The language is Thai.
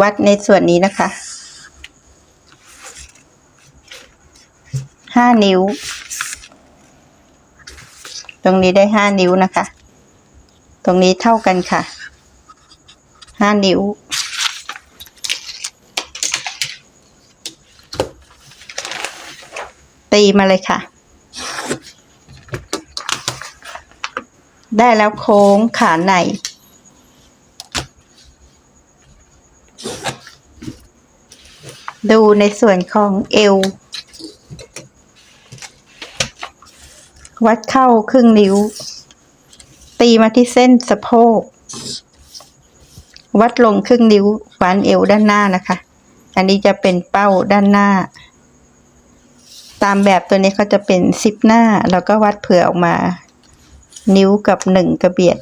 วัดในส่วนนี้นะคะห้านิ้ว ตรงนี้ได้ห้านิ้วนะคะ ตรงนี้เท่ากันค่ะห้านิ้ว ตีมาเลยค่ะ ได้แล้วโค้งขาใน ดูในส่วนของเอว วัดเข้าครึ่งนิ้ว ตีมาที่เส้นสะโพก วัดลงครึ่งนิ้วฟันเอวด้านหน้านะคะ อันนี้จะเป็นเป้าด้านหน้า ตามแบบตัวนี้เขาจะเป็นซิปหน้า แล้วก็วัดเผื่อออกมา นิ้วกับหนึ่งกระเบียด